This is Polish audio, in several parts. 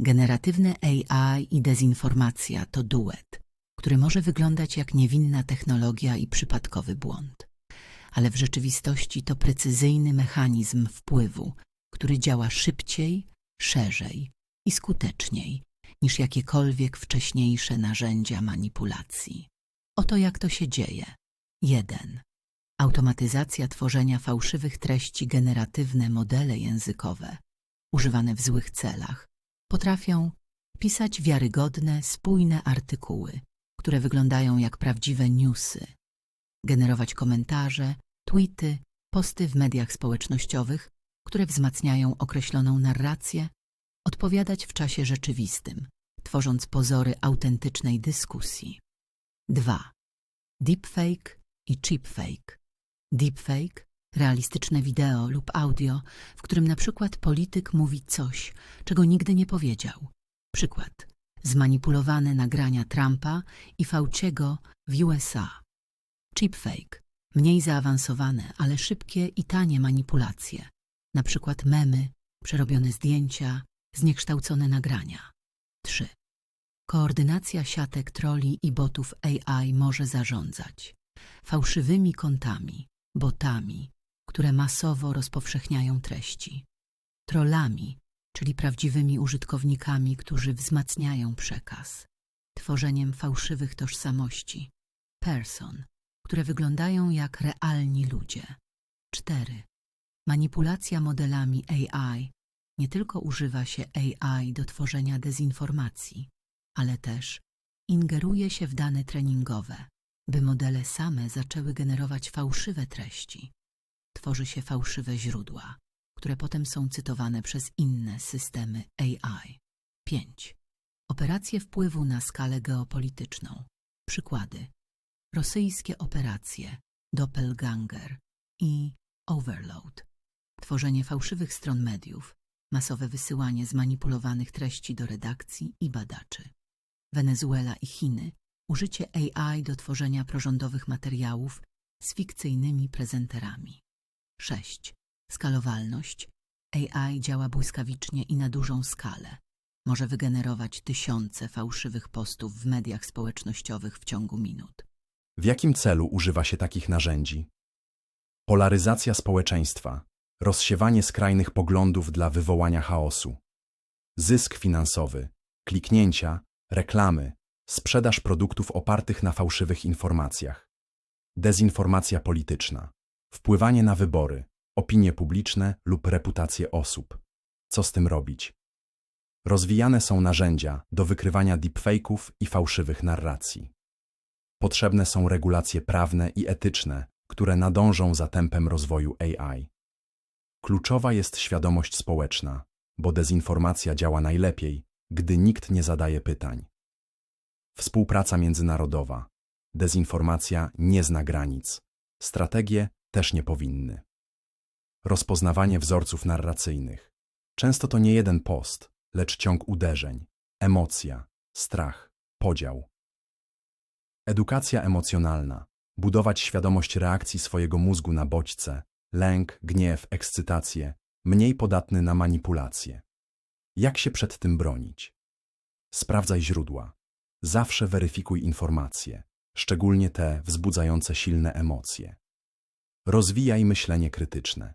Generatywne AI i dezinformacja to duet, który może wyglądać jak niewinna technologia i przypadkowy błąd. Ale w rzeczywistości to precyzyjny mechanizm wpływu, który działa szybciej, szerzej i skuteczniej niż jakiekolwiek wcześniejsze narzędzia manipulacji. Oto jak to się dzieje. 1. Automatyzacja tworzenia fałszywych treści generatywne modele językowe, używane w złych celach, potrafią pisać wiarygodne, spójne artykuły, które wyglądają jak prawdziwe newsy, generować komentarze, tweety, posty w mediach społecznościowych, które wzmacniają określoną narrację, odpowiadać w czasie rzeczywistym, tworząc pozory autentycznej dyskusji. 2. Deepfake i cheapfake. Deepfake realistyczne wideo lub audio, w którym na przykład polityk mówi coś, czego nigdy nie powiedział. Przykład. Zmanipulowane nagrania Trumpa i Fauciego w USA. Cheapfake. Mniej zaawansowane, ale szybkie i tanie manipulacje. Na przykład memy, przerobione zdjęcia, zniekształcone nagrania. 3. Koordynacja siatek troli i botów AI może zarządzać fałszywymi kontami, botami, które masowo rozpowszechniają treści, trollami, czyli prawdziwymi użytkownikami, którzy wzmacniają przekaz, tworzeniem fałszywych tożsamości, person, które wyglądają jak realni ludzie. 4. Manipulacja modelami AI nie tylko używa się AI do tworzenia dezinformacji, ale też ingeruje się w dane treningowe, by modele same zaczęły generować fałszywe treści. Tworzy się fałszywe źródła, które potem są cytowane przez inne systemy AI. 5. Operacje wpływu na skalę geopolityczną. Przykłady. Rosyjskie operacje Doppelganger i Overload. Tworzenie fałszywych stron mediów, masowe wysyłanie zmanipulowanych treści do redakcji i badaczy. Wenezuela i Chiny. Użycie AI do tworzenia prorządowych materiałów z fikcyjnymi prezenterami. 6. Skalowalność. AI działa błyskawicznie i na dużą skalę. Może wygenerować tysiące fałszywych postów w mediach społecznościowych w ciągu minut. W jakim celu używa się takich narzędzi? Polaryzacja społeczeństwa, rozsiewanie skrajnych poglądów dla wywołania chaosu, zysk finansowy, kliknięcia, reklamy, sprzedaż produktów opartych na fałszywych informacjach, dezinformacja polityczna, wpływanie na wybory, opinie publiczne lub reputację osób. Co z tym robić? Rozwijane są narzędzia do wykrywania deepfake'ów i fałszywych narracji. Potrzebne są regulacje prawne i etyczne, które nadążą za tempem rozwoju AI. Kluczowa jest świadomość społeczna, bo dezinformacja działa najlepiej, gdy nikt nie zadaje pytań. Współpraca międzynarodowa. Dezinformacja nie zna granic. Strategie też nie powinny. Rozpoznawanie wzorców narracyjnych. Często to nie jeden post, lecz ciąg uderzeń, emocja, strach, podział. Edukacja emocjonalna. Budować świadomość reakcji swojego mózgu na bodźce, lęk, gniew, ekscytację, mniej podatny na manipulacje. Jak się przed tym bronić? Sprawdzaj źródła. Zawsze weryfikuj informacje, szczególnie te wzbudzające silne emocje. Rozwijaj myślenie krytyczne.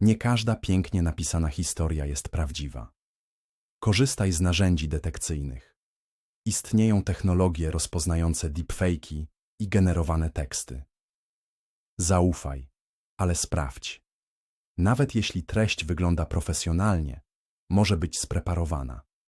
Nie każda pięknie napisana historia jest prawdziwa. Korzystaj z narzędzi detekcyjnych. Istnieją technologie rozpoznające deepfake'i i generowane teksty. Zaufaj, ale sprawdź. Nawet jeśli treść wygląda profesjonalnie, może być spreparowana.